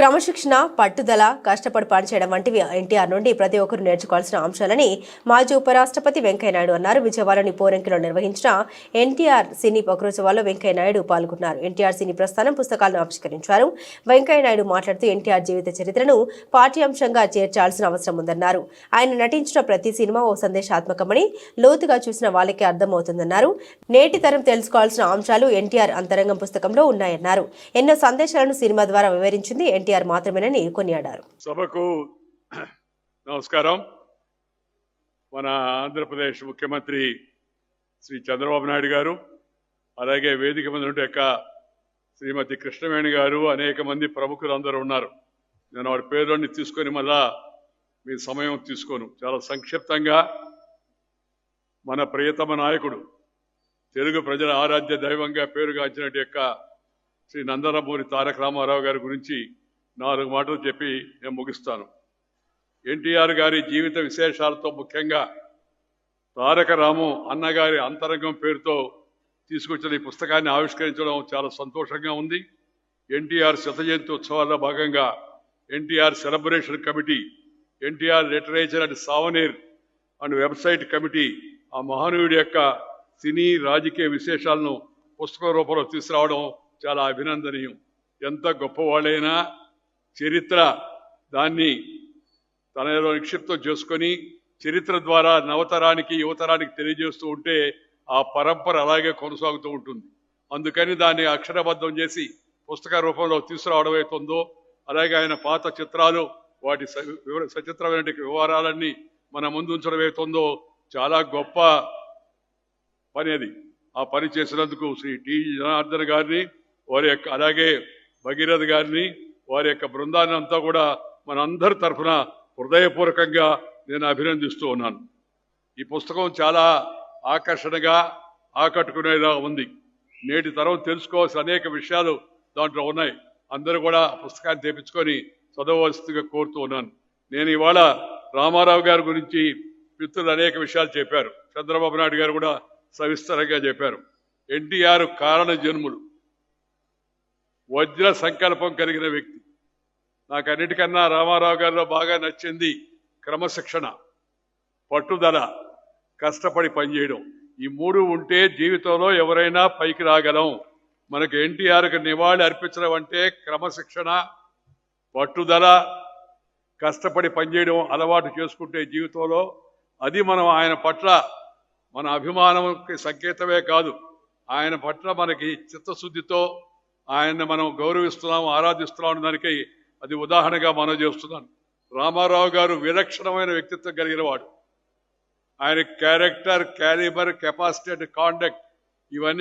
క్రమశిక్షణ పట్టుదల కష్టపడి పనిచేయడం వంటివి ఎన్టీఆర్ నుండి ప్రతి ఒక్కరూ నేర్చుకోవాల్సిన అంశాలని మాజీ ఉపరాష్ట్రపతి వెంకయ్యనాయుడు అన్నారు. విజయవాడలోని పోరంకిలో నిర్వహించిన ఎన్టీఆర్ సినీ పక్రోత్సవాల్లో వెంకయ్యనాయుడు పాల్గొన్నారు. ఎన్టీఆర్ సినీ ప్రస్థానం పుస్తకాలను ఆవిష్కరించారు. వెంకయ్యనాయుడు మాట్లాడుతూ ఎన్టీఆర్ జీవిత చరిత్రను పాఠ్యాంశంగా చేర్చాల్సిన అవసరం ఉందన్నారు. ఆయన నటించిన ప్రతి సినిమా ఓ సందేశాత్మకమని లోతుగా చూసిన వాళ్ళకే అర్థమవుతుందన్నారు. నేటి తరం తెలుసుకోవాల్సిన అంశాలు ఎన్టీఆర్ అంతరంగం పుస్తకంలో ఉన్నాయన్నారు. ఎన్నో సందేశాలను సినిమా ద్వారా వివరించింది ఎన్టీఆర్. మాత్రమేనని కొనియాడారు. సభకు నమస్కారం. మన ఆంధ్రప్రదేశ్ ముఖ్యమంత్రి శ్రీ చంద్రబాబు నాయుడు గారు అలాగే వేదిక మీద ఉంటే యొక్క శ్రీమతి కృష్ణవేణి గారు అనేక మంది ప్రముఖులు అందరూ ఉన్నారు. నేను వాడి పేర్లన్నీ తీసుకొని మళ్ళా మీ సమయం తీసుకోను. చాలా సంక్షిప్తంగా మన ప్రియతమ నాయకుడు తెలుగు ప్రజల ఆరాధ్య దైవంగా పేరుగాంచినట్టు యొక్క శ్రీ నందనమూరి తారక రామారావు గారి గురించి నాలుగు మాటలు చెప్పి నేను ముగిస్తాను. ఎన్టీఆర్ గారి జీవిత విశేషాలతో ముఖ్యంగా తారక రాము అన్నగారి అంతరంగం పేరుతో తీసుకొచ్చిన ఈ పుస్తకాన్ని ఆవిష్కరించడం చాలా సంతోషంగా ఉంది. ఎన్టీఆర్ శత జయంతి ఉత్సవాల్లో భాగంగా NTR celebration committee NTR literature and souvenir and website committee ఆ మహానీయుడి యొక్క సినీ రాజకీయ విశేషాలను పుస్తక రూపంలో తీసుకురావడం చాలా అభినందనీయం. ఎంత గొప్పవాళ్ళైనా చరిత్ర దాన్ని తనలో నిక్షిప్తం చేసుకొని చరిత్ర ద్వారా నవతరానికి యువతరానికి తెలియజేస్తూ ఉంటే ఆ పరంపర అలాగే కొనసాగుతూ ఉంటుంది. అందుకని దాన్ని అక్షరబద్ధం చేసి పుస్తక రూపంలో తీసుకురావడం అవుతుందో అలాగే ఆయన పాత చిత్రాలు వాటి స- వివర సచిత్రమైన వివరాలన్నీ మన ముందు ఉంచడం అవుతుందో చాలా గొప్ప పని అది. ఆ పని చేసినందుకు శ్రీ టి. జనార్దన్ గారిని వారి యొక్క అలాగే భగీరథ్ గారిని వారి యొక్క బృందాన్ని అంతా కూడా మనందరి తరఫున హృదయపూర్వకంగా నేను అభినందిస్తూ ఉన్నాను. ఈ పుస్తకం చాలా ఆకర్షణగా ఆకట్టుకునేలా ఉంది. నేటి తరం తెలుసుకోవాల్సిన అనేక విషయాలు దాంట్లో ఉన్నాయి. అందరూ కూడా పుస్తకాన్ని తెప్పించుకొని చదవవలసిందిగా కోరుతూ ఉన్నాను. నేను ఇవాళ రామారావు గారి గురించి మిత్రులు అనేక విషయాలు చెప్పారు. చంద్రబాబు నాయుడు గారు కూడా సవిస్తరంగా చెప్పారు. ఎన్టీఆర్ కారణ జన్ములు. వజ్ర సంకల్పం కలిగిన వ్యక్తి. నాకు అన్నిటికన్నా రామారావు గారిలో బాగా నచ్చింది క్రమశిక్షణ పట్టుదల కష్టపడి పనిచేయడం. ఈ మూడు ఉంటే జీవితంలో ఎవరైనా పైకి రాగలం. మనకు ఎన్టీఆర్కి నివాళి అర్పించడం అంటే క్రమశిక్షణ పట్టుదల కష్టపడి పనిచేయడం అలవాటు చేసుకుంటే జీవితంలో అది మనం ఆయన పట్ల మన అభిమానంకి సంకేతమే కాదు. ఆయన పట్ల మనకి చిత్తశుద్ధితో ఆయన్ని మనం గౌరవిస్తున్నాం ఆరాధిస్తున్నాం దానికి అది ఉదాహరణగా మనం చేస్తున్నాను రామారావు గారు విలక్షణమైన వ్యక్తిత్వం కలిగిన వాడు. ఆయన character calibre capacity and conduct ఇవన్నీ